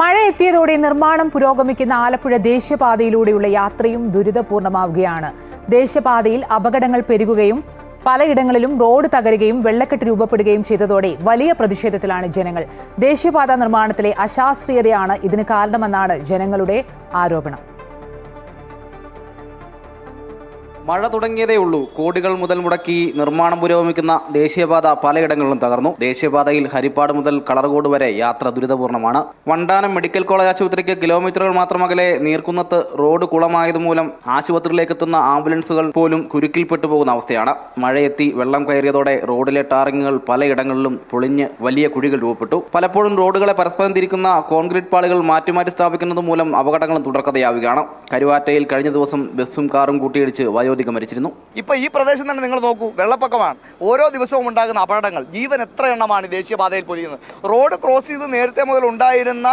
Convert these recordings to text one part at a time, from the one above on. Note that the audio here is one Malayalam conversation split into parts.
മഴ എത്തിയതോടെ നിർമ്മാണം പുരോഗമിക്കുന്ന ആലപ്പുഴ ദേശീയപാതയിലൂടെയുള്ള യാത്രയും ദുരിതപൂർണമാവുകയാണ്. ദേശീയപാതയിൽ അപകടങ്ങൾ പെരുകുകയും പലയിടങ്ങളിലും റോഡ് തകരുകയും വെള്ളക്കെട്ട് രൂപപ്പെടുകയും ചെയ്തതോടെ വലിയ പ്രതിഷേധത്തിലാണ് ജനങ്ങൾ. ദേശീയപാത നിർമ്മാണത്തിലെ അശാസ്ത്രീയതയാണ് ഇതിന് കാരണമെന്നാണ് ജനങ്ങളുടെ ആരോപണം. മഴ തുടങ്ങിയതേ ഉള്ളൂ. കോടികൾ മുതൽ മുടക്കി നിർമ്മാണം പുരോഗമിക്കുന്ന ദേശീയപാത പലയിടങ്ങളിലും തകർന്നു. ദേശീയപാതയിൽ ഹരിപ്പാട് മുതൽ കളർകോട് വരെ യാത്ര ദുരിതപൂർണമാണ് വണ്ടാനം മെഡിക്കൽ കോളേജ് ആശുപത്രിക്ക് കിലോമീറ്ററുകൾ മാത്രം അകലെ നീർക്കുന്നത്ത് റോഡ് കുളമായതുമൂലം ആശുപത്രിയിലേക്ക് എത്തുന്ന ആംബുലൻസുകൾ പോലും കുരുക്കിൽപ്പെട്ടു പോകുന്ന അവസ്ഥയാണ്. മഴയെത്തി വെള്ളം കയറിയതോടെ റോഡിലെ ടാറിങ്ങുകൾ പലയിടങ്ങളിലും പൊളിഞ്ഞ് വലിയ കുഴികൾ രൂപപ്പെട്ടു. പലപ്പോഴും റോഡുകളെ പരസ്പരം തിരിക്കുന്ന കോൺക്രീറ്റ് പാളികൾ മാറ്റിമാറ്റി മാറ്റി സ്ഥാപിക്കുന്നത് മൂലം അപകടങ്ങളും തുടർക്കഥയാവുകയാണ്. കരുവാറ്റയിൽ കഴിഞ്ഞ ദിവസം ബസ്സും കാറും കൂട്ടിയിടിച്ച് വയോധിക മരിച്ചിരുന്നു ഇപ്പൊ ഈ പ്രദേശം തന്നെ നിങ്ങൾ നോക്കൂ വെള്ളപ്പൊക്കമാണ്. ഓരോ ദിവസവും ഉണ്ടാകുന്ന അപകടങ്ങൾ. ജീവൻ എത്ര എണ്ണമാണ് ദേശീയപാതയിൽ പൊലിയുന്നത്. റോഡ് ക്രോസ് ചെയ്ത് നേരത്തെ മുതൽ ഉണ്ടായിരുന്ന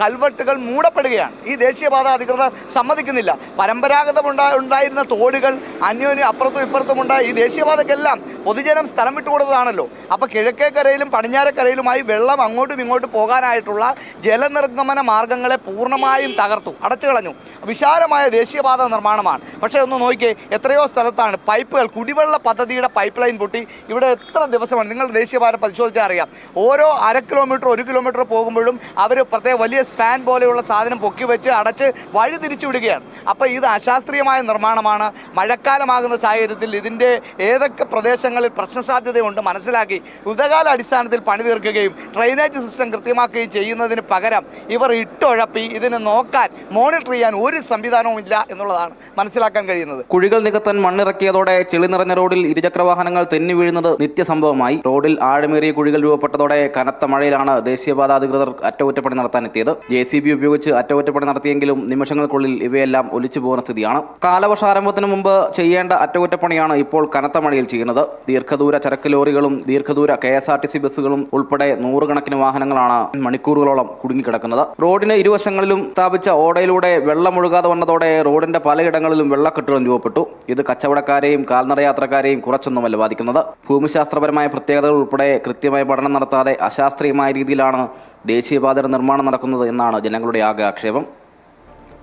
കൽവെട്ടുകൾ മൂടപ്പെടുകയാണ്. ഈ ദേശീയപാത അധികൃതർ സമ്മതിക്കുന്നില്ല. പരമ്പരാഗതമുണ്ടാ ഉണ്ടായിരുന്ന തോടുകൾ അന്യോന്യം അപ്പുറത്തും ഇപ്പുറത്തും ഉണ്ടായ ഈ ദേശീയപാതക്കെല്ലാം പൊതുജനം സ്ഥലം വിട്ടുകൊടുത്തതാണല്ലോ അപ്പൊ കിഴക്കേക്കരയിലും പടിഞ്ഞാറക്കരയിലുമായി വെള്ളം അങ്ങോട്ടും ഇങ്ങോട്ടും പോകാനായിട്ടുള്ള ജലനിർഗമന മാർഗങ്ങളെ പൂർണമായും തകർത്തു അടച്ചു കളഞ്ഞു വിശാലമായ ദേശീയപാത നിർമ്മാണമാണ്. പക്ഷേ ഒന്ന് നോക്കിയേ എത്രയോ സ്ഥലത്താണ് പൈപ്പുകൾ കുടിവെള്ള പദ്ധതിയുടെ പൈപ്പ് ലൈൻ പൊട്ടി. ഇവിടെ എത്ര ദിവസമാണ്? നിങ്ങൾ ദേശീയപാത പരിശോധിച്ചാൽ അറിയാം. ഓരോ അര കിലോമീറ്റർ ഒരു കിലോമീറ്റർ പോകുമ്പോഴും അവർ പ്രത്യേക വലിയ സ്പാൻ പോലെയുള്ള സാധനം പൊക്കി വെച്ച് അടച്ച് വഴി തിരിച്ചു വിടുകയാണ്. അപ്പോൾ ഇത് അശാസ്ത്രീയമായ നിർമ്മാണമാണ്. മഴക്കാലമാകുന്ന സാഹചര്യത്തിൽ ഇതിന്റെ ഏതൊക്കെ പ്രദേശങ്ങളിൽ പ്രശ്ന സാധ്യതയുണ്ട് മനസ്സിലാക്കി ഉദകാല അടിസ്ഥാനത്തിൽ പണി തീർക്കുകയും ഡ്രെയിനേജ് സിസ്റ്റം കൃത്യമാക്കുകയും ചെയ്യുന്നതിന് പകരം ഇവർ ഇട്ടുഴപ്പി ഇതിനെ നോക്കാൻ മോണിറ്റർ ചെയ്യാൻ ഒരു സംവിധാനവും ഇല്ല എന്നുള്ളതാണ് മനസ്സിലാക്കാൻ കഴിയുന്നത്. കുഴികൾ നികത്താൻ മണ്ണിറക്കിയതോടെ ചെളി നിറഞ്ഞ റോഡിൽ ഇരുചക്ര വാഹനങ്ങൾ തെന്നി വീഴുന്നത് നിത്യസംഭവമായി. റോഡിൽ ആഴമേറിയ കുഴികൾ രൂപപ്പെട്ടതോടെ കനത്ത മഴയിലാണ് ദേശീയപാത അധികൃതർ അറ്റകുറ്റപ്പണി നടത്താനെത്തിയത്. ജെ സി ബി ഉപയോഗിച്ച് അറ്റകുറ്റപ്പണി നടത്തിയെങ്കിലും നിമിഷങ്ങൾക്കുള്ളിൽ ഇവയെല്ലാം ഒലിച്ചു പോകുന്ന സ്ഥിതിയാണ്. കാലവർഷാരംഭത്തിന് മുമ്പ് ചെയ്യേണ്ട അറ്റകുറ്റപ്പണിയാണ് ഇപ്പോൾ കനത്ത മഴയിൽ ചെയ്യുന്നത്. ദീർഘദൂര ചരക്ക് ലോറികളും ദീർഘദൂര K S R T C ബസ്സുകളും ഉൾപ്പെടെ നൂറുകണക്കിന് വാഹനങ്ങളാണ് മണിക്കൂറുകളോളം കുടുങ്ങിക്കിടക്കുന്നത്. റോഡിന് ഇരുവശങ്ങളിലും സ്ഥാപിച്ച ഓടയിലൂടെ വെള്ളം ഒഴുകാതെ വന്നതോടെ റോഡിന്റെ പലയിടങ്ങളിലും വെള്ളക്കെട്ടുകൾ രൂപപ്പെട്ടു. ഇത് കച്ചവടക്കാരെയും കാൽനട യാത്രക്കാരെയും കുറച്ചൊന്നുമല്ല ബാധിക്കുന്നത്. ഭൂമിശാസ്ത്രപരമായ പ്രത്യേകതകൾ ഉൾപ്പെടെ കൃത്യമായ പഠനം നടത്താതെ അശാസ്ത്രീയമായ രീതിയിലാണ് ദേശീയപാതയുടെ നിർമ്മാണം നടക്കുന്നത് എന്നാണ് ജനങ്ങളുടെ ആകെ ആക്ഷേപം.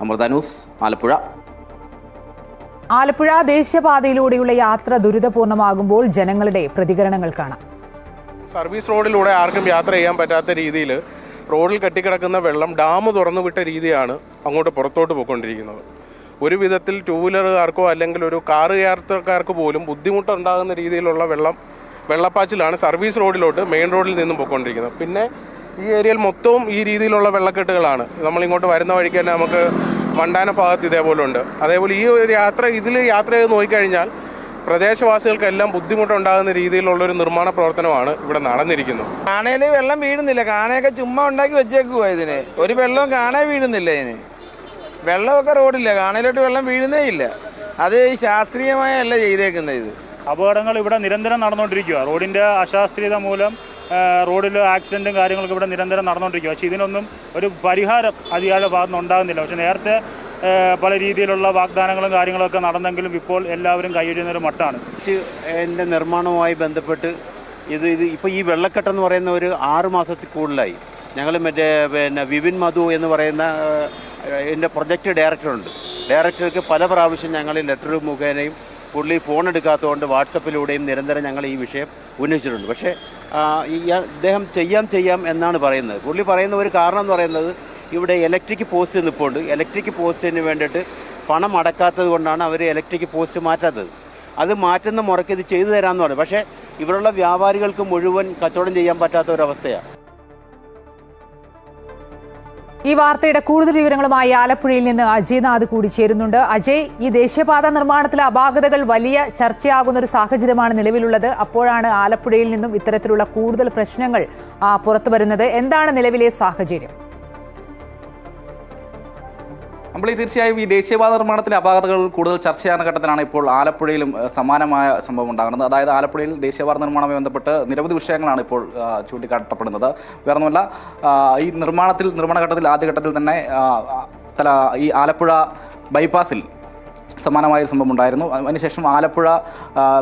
അമൃത ന്യൂസ് ആലപ്പുഴ. ആലപ്പുഴ ദേശീയപാതയിലൂടെയുള്ള യാത്ര ദുരിതപൂർണമാകുമ്പോൾ ജനങ്ങളുടെ പ്രതികരണങ്ങൾ കാണാം. സർവീസ് റോഡിലൂടെ ആർക്കും യാത്ര ചെയ്യാൻ പറ്റാത്ത രീതിയിൽ റോഡിൽ കെട്ടിക്കിടക്കുന്ന വെള്ളം ഡാം തുറന്നു വിട്ട രീതിയാണ് അങ്ങോട്ട് പുറത്തോട്ട് പോയിക്കൊണ്ടിരിക്കുന്നത്. ഒരു വിധത്തിൽ ടൂ വീലറുകാർക്കോ അല്ലെങ്കിൽ ഒരു കാറ് യാത്രക്കാർക്ക് പോലും ബുദ്ധിമുട്ടുണ്ടാകുന്ന രീതിയിലുള്ള വെള്ളം വെള്ളപ്പാച്ചിലാണ് സർവീസ് റോഡിലോട്ട് മെയിൻ റോഡിൽ നിന്നും പോയിക്കൊണ്ടിരിക്കുന്നത്. പിന്നെ ഈ ഏരിയയിൽ മൊത്തവും ഈ രീതിയിലുള്ള വെള്ളക്കെട്ടുകളാണ്. നമ്മളിങ്ങോട്ട് വരുന്ന വഴിക്ക് തന്നെ നമുക്ക് വണ്ടാന ഭാഗത്ത് ഇതേപോലെ ഉണ്ട്. അതേപോലെ ഈ ഒരു യാത്ര ഇതിൽ യാത്ര ചെയ്ത് നോക്കിക്കഴിഞ്ഞാൽ പ്രദേശവാസികൾക്കെല്ലാം ബുദ്ധിമുട്ടുണ്ടാകുന്ന രീതിയിലുള്ള ഒരു നിർമ്മാണ പ്രവർത്തനമാണ് ഇവിടെ നടന്നിരിക്കുന്നത്. കാണയിൽ വെള്ളം വീഴുന്നില്ല. കാണയൊക്കെ ചുമ്മാ ഉണ്ടാക്കി വെച്ചേക്കുവാ ഇതിന്. ഒരു വെള്ളവും കാണാൻ വീഴുന്നില്ല ഇതിന്. വെള്ളമൊക്കെ റോഡില്ല കാണയിലോട്ട് വെള്ളം വീഴുന്നേ ഇല്ല. അത് ശാസ്ത്രീയമായല്ല ചെയ്തേക്കുന്നത് ഇത്. അപകടങ്ങൾ ഇവിടെ നിരന്തരം നടന്നുകൊണ്ടിരിക്കുക റോഡിന്റെ അശാസ്ത്രീയത മൂലം റോഡിൽ ആക്സിഡന്റും കാര്യങ്ങളൊക്കെ ഇവിടെ നിരന്തരം നടന്നുകൊണ്ടിരിക്കുക പക്ഷേ ഇതിനൊന്നും ഒരു പരിഹാരം അധികാരിയുടെ ഭാഗത്ത് നിന്ന് ഉണ്ടാകുന്നില്ല. പക്ഷേ നേരത്തെ പല രീതിയിലുള്ള വാഗ്ദാനങ്ങളും കാര്യങ്ങളൊക്കെ നടന്നെങ്കിലും ഇപ്പോൾ എല്ലാവരും കൈയൊഴിയുന്ന ഒരു മട്ടാണ്. എന്റെ നിർമ്മാണവുമായി ബന്ധപ്പെട്ട് ഇത് ഇത് ഇപ്പോൾ ഈ വെള്ളക്കെട്ടെന്ന് പറയുന്ന ഒരു ആറ് മാസത്തിൽ കൂടുതലായി. ഞങ്ങൾ മറ്റേ പിന്നെ വിപിൻ മധു എന്ന് പറയുന്ന എന്റെ പ്രൊജക്റ്റ് ഡയറക്ടറുണ്ട് ഡയറക്ടർക്ക് പല പ്രാവശ്യം ഞങ്ങൾ ലെറ്റർ മുഖേനയും പുള്ളി ഫോൺ എടുക്കാത്തതുകൊണ്ട് വാട്സപ്പിലൂടെയും നിരന്തരം ഞങ്ങൾ ഈ വിഷയം ഉന്നയിച്ചിട്ടുണ്ട്. പക്ഷേ ഇദ്ദേഹം ചെയ്യാം ചെയ്യാം എന്നാണ് പറയുന്നത്. പുള്ളി പറയുന്ന ഒരു കാരണം എന്ന് പറയുന്നത് ഇവിടെ ഇലക്ട്രിക് പോസ്റ്റ് നിൽപ്പുണ്ട് ഇലക്ട്രിക് പോസ്റ്റിന് വേണ്ടിയിട്ട് പണം അടക്കാത്തത് കൊണ്ടാണ് അവർ ഇലക്ട്രിക് പോസ്റ്റ് മാറ്റാത്തത്. അത് മാറ്റുന്ന മുറയ്ക്ക് ഇത് ചെയ്തു തരാമെന്ന് പറയും പക്ഷേ ഇവിടെയുള്ള വ്യാപാരികൾക്ക് മുഴുവൻ കച്ചവടം ചെയ്യാൻ പറ്റാത്ത ഒരവസ്ഥയാണ് ഈ വാർത്തയുടെ കൂടുതൽ വിവരങ്ങളുമായി ആലപ്പുഴയിൽ നിന്ന് അജയ്നാഥ് കൂടി ചേരുന്നുണ്ട്. അജയ് ഈ ദേശീയപാത നിർമ്മാണത്തിലെ അപാകതകൾ വലിയ ചർച്ചയാകുന്ന ഒരു സാഹചര്യമാണ് നിലവിലുള്ളത്. അപ്പോഴാണ് ആലപ്പുഴയിൽ നിന്നും ഇത്തരത്തിലുള്ള കൂടുതൽ പ്രശ്നങ്ങൾ പുറത്തു വരുന്നത് എന്താണ് നിലവിലെ സാഹചര്യം? നമ്മൾ ഈ തീർച്ചയായും ഈ ദേശീയപാത നിർമ്മാണത്തിലെ അപാകതകൾ കൂടുതൽ ചർച്ച ചെയ്യുന്ന ഘട്ടത്തിലാണ് ഇപ്പോൾ ആലപ്പുഴയിലും സമാനമായ സംഭവം ഉണ്ടാകുന്നത്. അതായത് ആലപ്പുഴയിൽ ദേശീയപാത നിർമ്മാണവുമായി ബന്ധപ്പെട്ട് നിരവധി വിഷയങ്ങളാണ് ഇപ്പോൾ ചൂണ്ടിക്കാട്ടപ്പെടുന്നത്. വേറൊന്നുമല്ല ഈ നിർമ്മാണത്തിൽ നിർമ്മാണ ഘട്ടത്തിൽ ആദ്യഘട്ടത്തിൽ തന്നെ തല ഈ ആലപ്പുഴ ബൈപ്പാസിൽ സമാനമായ ഒരു സംഭവം ഉണ്ടായിരുന്നു. അതിനുശേഷം ആലപ്പുഴ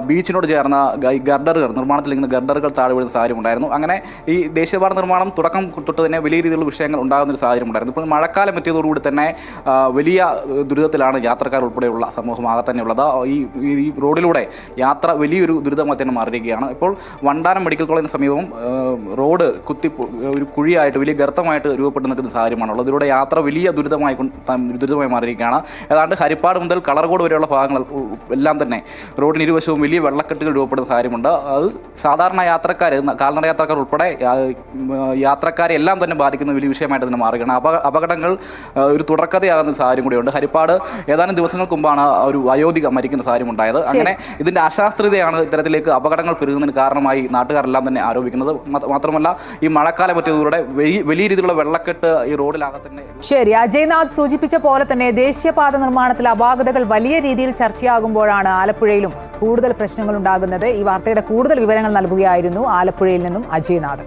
ബീച്ചിനോട് ചേർന്ന ഗർഡറുകൾ നിർമ്മാണത്തിൽ ഇങ്ങനെ ഗർഡറുകൾ താഴെ വീഴുന്ന സാഹചര്യം ഉണ്ടായിരുന്നു. അങ്ങനെ ഈ ദേശീയപാത നിർമ്മാണം തുടക്കം തൊട്ട് തന്നെ വലിയ രീതിയിലുള്ള വിഷയങ്ങൾ ഉണ്ടാകുന്ന ഒരു സാഹചര്യം ഉണ്ടായിരുന്നു. ഇപ്പോൾ മഴക്കാലം എത്തിയതോടുകൂടി തന്നെ വലിയ ദുരിതത്തിലാണ് യാത്രക്കാർ ഉൾപ്പെടെയുള്ള സമൂഹം തന്നെ ഉള്ളത്. ഈ- ഈ റോഡിലൂടെ യാത്ര വലിയൊരു ദുരിതമായി തന്നെ മാറിയിരിക്കുകയാണ്. ഇപ്പോൾ വണ്ടാനം മെഡിക്കൽ കോളേജിന് സമീപം റോഡ് കുത്തി ഒരു കുഴിയായിട്ട് വലിയ ഗർത്തമായിട്ട് രൂപപ്പെട്ട് നിൽക്കുന്ന സാഹചര്യമാണുള്ളത്. ഇതിലൂടെ യാത്ര വലിയ ദുരിതമായി ദുരിതമായി മാറിയിരിക്കുകയാണ്. ഏതാണ്ട് ഹരിപ്പാട് മുതൽ കളർകോട് വരെയുള്ള ഭാഗങ്ങൾ എല്ലാം തന്നെ റോഡിന് ഇരുവശവും വലിയ വെള്ളക്കെട്ടുകൾ രൂപപ്പെടുന്ന സാഹചര്യമുണ്ട്. അത് സാധാരണ യാത്രക്കാർ കാൽനട യാത്രക്കാർ ഉൾപ്പെടെ യാത്രക്കാരെ എല്ലാം തന്നെ ബാധിക്കുന്ന വലിയ വിഷയമായിട്ട് തന്നെ മാറുകയാണ്. അപ അപകടങ്ങൾ ഒരു തുടർക്കഥയാകുന്ന സാഹചര്യം കൂടിയുണ്ട്. ഹരിപ്പാട് ഏതാനും ദിവസങ്ങൾക്ക് മുമ്പാണ് ഒരു അയോധിക മരിക്കുന്ന സാഹചര്യം ഉണ്ടായത്. അങ്ങനെ ഇതിന്റെ അശാസ്ത്രീയതയാണ് ഇത്തരത്തിലേക്ക് അപകടങ്ങൾ പെരുകുന്നതിന് കാരണമായി നാട്ടുകാരെല്ലാം തന്നെ ആരോപിക്കുന്നത്. മാത്രമല്ല ഈ മഴക്കാലം പറ്റിയതിലൂടെ വലിയ രീതിയിലുള്ള വെള്ളക്കെട്ട് ഈ റോഡിലാകെ തന്നെ ശരി. അജയ്നാഥ് സൂചിപ്പിച്ച പോലെ തന്നെ ദേശീയപാത നിർമ്മാണത്തിൽ അപാകതകൾ വലിയ രീതിയിൽ ചർച്ചയാകുമ്പോഴാണ് ആലപ്പുഴയിലും കൂടുതൽ പ്രശ്നങ്ങൾ ഉണ്ടാകുന്നത് ഈ വാർത്തയുടെ കൂടുതൽ വിവരങ്ങൾ നൽകുകയായിരുന്നു ആലപ്പുഴയിൽ നിന്നും അജയ്നാഥ്